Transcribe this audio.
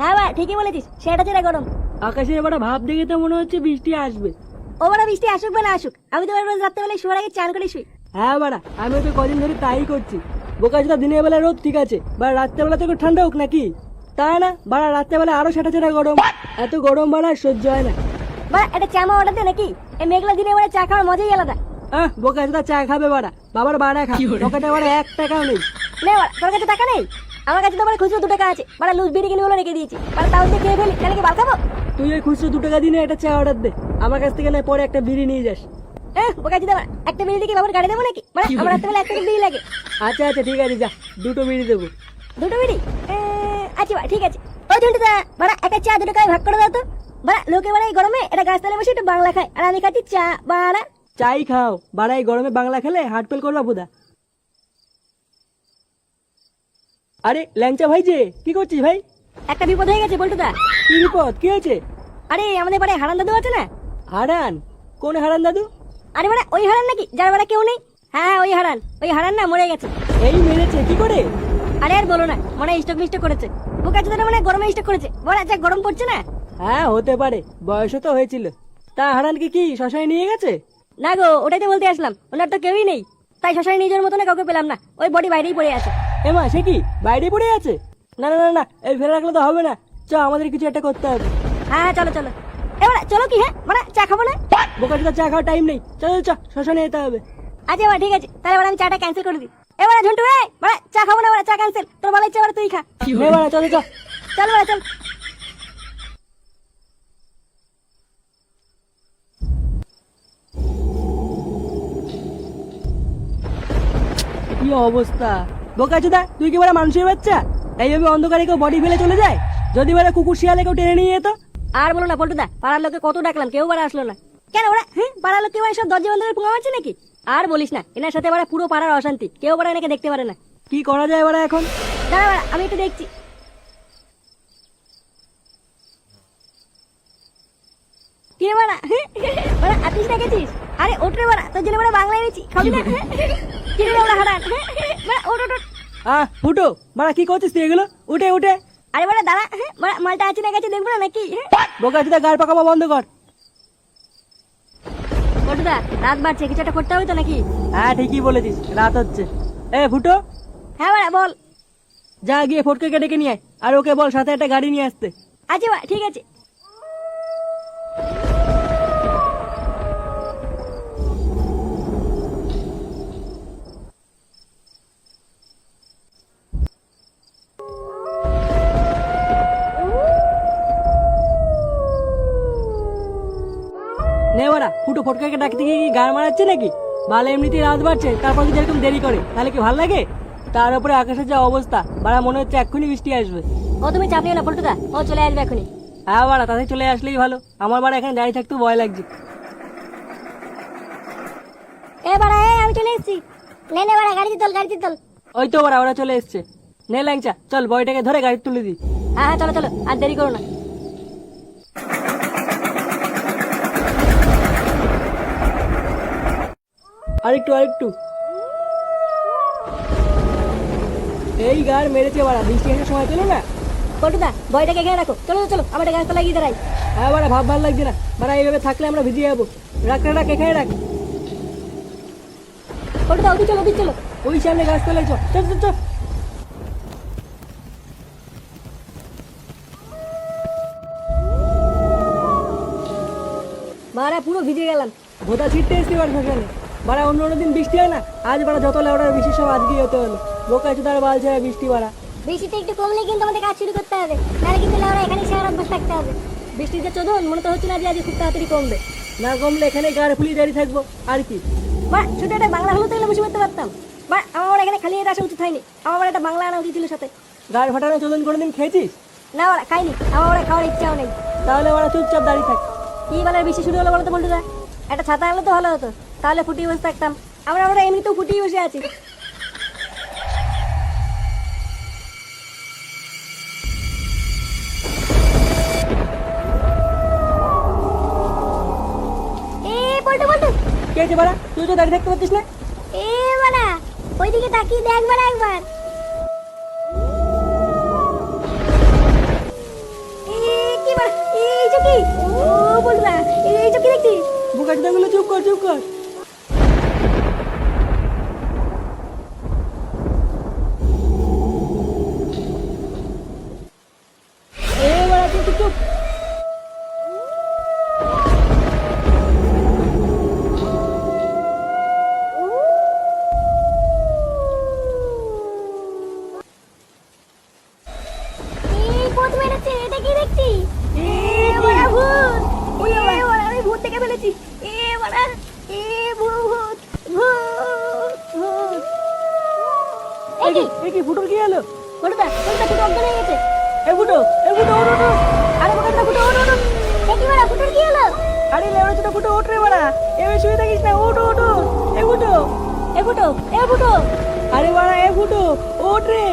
হ্যাঁ বা ঠিকই বলেছিস সেটা চেরা গরম। আকাশে এবার ভাব দেখে তো মনে হচ্ছে বৃষ্টি আসবে। ও বড় বৃষ্টি আসুক বা না আসুক আমি তো রোজ রাত্রেবেলায় শোয়ার আগে চান করে শুই। হ্যাঁ বাড়া আমিও তো কদিন ধরে তাই করছি। বোকা যেটা দিনের বেলা রোদ ঠিক আছে বা রাত্রেবেলা তো একটু ঠান্ডা হোক নাকি? তা না বাড়া রাত্রেবেলা আরও সেটা সেটা গরম। এত গরম বাড়া সহ্য হয় না। বা এটা চা মা অর্ডার দে নাকি? এই মেঘলা দিনে এবারে চা খাওয়ার মজাই আলাদা। আহ বোকা যেটা চা খাবে বাড়া বাবার বাড়া খা পকেটে বাড়া এক টাকাও নেই। নে বাড়া, তোর কাছে টাকা নেই? আমার কাছে তো মানে খুচরো দু টাকা আছে। বাড়া লুজ বিড়ি কিনে বলে রেখে দিয়েছি। বাড়া তাও দিয়ে খেয়ে ফেলি তাহলে কি বাল খাব? তুই ওই খুচরো দু টাকা দিনে একটা চা অর্ডার দে। আমার কাছ থেকে না পরে একটা বিড়ি নিয়ে যাস। হ্যাঁ বোকা চিদা বাড়া, একটা বিড়ি দিয়ে বাবার গাড়ি দেবো নাকি? মানে আমার রাত্রেবেলা একটা বিড়ি লাগে। আচ্ছা আচ্ছা ঠিক আছে যা। দুটো বিড়ি দেবো। দুটো বিড়ি? আচ্ছা ঠিক আছে। ওই ঝুন্টুদা একটা চা দুটো ভাগ করে দাও তো। বাড়া লোকে বাড়া এই গরমে এটা গাছতলায় বসে একটু বাংলা খায়। আর আমি খাচ্ছি চা বাড়া। চাই খাও। বাড়া এই গরমে বাংলা খেলে হার্ট ফেল করবা বুদা আরে ল্যাংচা ভাই যে কি করছিস ভাই? একটা বিপদ হয়ে গেছে বল্টুদা। কি বিপদ? কি হয়েছে? আরে আমাদের বাড়ি হারান দাদু আছে না? হারান? কোন হারান দাদু? আরে মানে ওই হারান নাকি? যার বাড়া কেউ নেই? হ্যাঁ ওই হারান। ওই হারান না মরে গেছে। এই মেরেছে কি করে? আরে আর বলো না মনে স্টক মিস্টক করেছে। বোকা চোদা মানে গরমে স্টক করেছে। বড় আচ্ছা গরম পড়ছে না? হ্যাঁ হতে পারে। বয়সও তো হয়েছিল। তা হারানকে কি শ্মশানে নিয়ে গেছে? না গো ওটাই তো বলতে আসলাম। ওনার তো কেউই নেই। তাই শ্মশানে নিজের মতো না কাউকে পেলাম না। ওই বডি বাইরেই পড়ে আছে। এমা সে কি? বাইরে পড়ে আছে? না না না না এই ফেলে রাখলে তো হবে না। চ আমাদের কিছু একটা করতে হবে। হ্যাঁ হ্যাঁ চলো চলো। এবার চলো কি হ্যাঁ? মানে চা খাব না? বোকা চা খাওয়ার টাইম নেই। চল চ শ্মশানে যেতে হবে। আচ্ছা এবার ঠিক আছে। তাহলে এবার আমি চাটা ক্যান্সেল করে দিই। এবার ঝন্টু এ মানে চা খাব না এবার চা ক্যান্সেল তোর ভালো ইচ্ছে এবার তুই খা। বাড়া, চল চল। চল এবার চল। কি অবস্থা? বোকা চোদা তুই কি বলে মানুষের বাচ্চা? এইভাবে অন্ধকারে কেউ বডি ফেলে চলে যায়? যদি বলে কুকুর শিয়ালে কেউ টেনে নিয়ে যেত? আর বলো না পল্টুদা পাড়ার লোকে কত ডাকলাম কেউ বাড়া আসলো না। কেন ওরা? হ্যাঁ পাড়ার লোক কেউ সব দরজা বন্ধ করে পোঙা মারছে নাকি? আর বলিস না এনার সাথে বাড়া পুরো পাড়ার অশান্তি কেউ বাড়া এনাকে দেখতে পারে না। কি করা যায় এবার এখন? দাঁড়া বাড়া আমি একটু দেখছি। কি রে বাড়া বাড়া আতিস রেখেছিস আরে ওঠ রে বাড়া তোর জন্য বাড়া বাংলা এনেছি খাবি না? কি রে বাড়া হারান বাড়া ওঠ ওঠ। আহ ফুটো মারা কি করছিস তুই এগুলো? উঠে উঠে। আরে বাড়া দাঁড়া বাড়া মালটা আছে না গেছে দেখব না নাকি বোকা চোদা গাড় পাকাবো বন্ধ কর। রাত বাড়ছে কিছু একটা করতে হবে তো নাকি? হ্যাঁ ঠিকই বলেছিস রাত হচ্ছে। এ ফুটো। হ্যাঁ বাড়া বল। যা গিয়ে ফটকে ডেকে নিয়ে আয় আর ওকে বল সাথে একটা গাড়ি নিয়ে আসতে। আচ্ছা ঠিক আছে। নে বাড়া ফুটো ফটকাকে ডাকতে গিয়ে কি গাড় মারাচ্ছে নাকি? ভালো এমনিতেই রাত বাড়ছে তারপর যদি এরকম দেরি করে তাহলে কি ভালো লাগে? তার উপরে আকাশের যা অবস্থা বাড়া মনে হচ্ছে এক্ষুনি বৃষ্টি আসবে। ও তুমি চাপ নিও না পল্টুদা। ও চলে আসবে এখনই হ্যাঁ বাড়া তাতে চলে আসলেই ভালো। আমার বাড়া এখানে দাঁড়িয়ে থাকতেও ভয় লাগছে। এ বাড়া এ আমি চলে এসেছি। নে নে বাড়া গাড়িতে তোল গাড়িতে তোল। ওই তো বাড়া ওরা চলে এসছে। নে ল্যাংচা চল বয়টাকে ধরে গাড়ি তুলে দিই। হ্যাঁ হ্যাঁ চলো চলো আর দেরি করো না। আরেকটু আরেকটু। এই গাড় মেরেছে বাড়া বৃষ্টি আসার সময় পেল না? পল্টুদা বইটাকে এখানে রাখো। চলো চলো আমার গাছটা লাগিয়ে দাঁড়াই। হ্যাঁ বাড়া ভাব ভালো লাগছে না। বাড়া এইভাবে থাকলে আমরা ভিজে যাব। রাখ রাখ, এখানে রাখ। পল্টুদা ওদিক চলো ওদিক চলো। ওই সামনে গাছ গাছতলায় চল চল চল চল। বাড়া পুরো ভিজে গেলাম। ভোতা ছিটতে এসছি বার সেখানে বাড়া অন্য অন্য দিন বৃষ্টি হয় না? আজ বাড়া যত লেওড়ার বৃষ্টি সব আজকেই হতে হলো। বোকা চুদার বাল ছেড়া বৃষ্টি বাড়া। বৃষ্টিটা একটু কমলে কিন্তু আমাদের কাজ শুরু করতে হবে। তাহলে কিন্তু লাউরা এখানে সারা বসে থাকতে হবে। বৃষ্টিতে চোদন মনে তো হচ্ছে না যে আজ খুব তাড়াতাড়ি কমবে। না কমলে এখানে গাড় ফুলিয়ে দাঁড়িয়ে থাকব। আর কি? বা ছোট একটা বাংলা হলো তাহলে বসে পড়তে পারতাম। বা আমার এখানে খালি এটা আসা উচিত হয়নি। আমার একটা বাংলা আনা উচিত ছিল সাথে। গাড় ফাটানো চোদন কোনোদিন খেয়েছিস? না ওরা খাইনি। আমার ওরা খাওয়ার ইচ্ছাও নেই। তাহলে ওরা চুপচাপ দাঁড়িয়ে থাক। কি বলে বৃষ্টি শুরু হলো বলো তো বলতে একটা ছাতা আনলে তো ভালো হতো। তাহলে ফুটিয়ে বসে থাকতাম। আমরা আমরা এমনিতেও ফুটিয়ে বসে আছি। কে বাড়া? তুই তো দাঁড়িয়ে থাকতে পারছিস না। এ বাড়া ওইদিকে তাকিয়ে দেখ বাড়া একবার। বলবা এইসব কি দেখছিস বোকা গুলো চুপ কর চুপ কর এ বাড়া তুই চুপ এই ভূত মেরেছে এটা কি দেখছি? দেখে ফেলেছি। এ বড়া এ ভূত ভূত ভূত। এই কি? এ কি ফুটোর কি হলো? কোনটা কোনটা ফুটো অজ্ঞান হয়ে গেছে। এ ফুটো এ ফুটো ওঠ ওঠ ওঠ। আরে ফুটো ওঠ ওঠ বড়া ফুটোর কি হলো? আরে লেবড়া ছোট ফুটো ওঠ রে বাড়া। এবার শুয়ে থাকিস না ওঠ ওঠ ওঠ। এ ফুটো এ ফুটো এ ফুটো আরে বাড়া এ ফুটো ওঠ রে।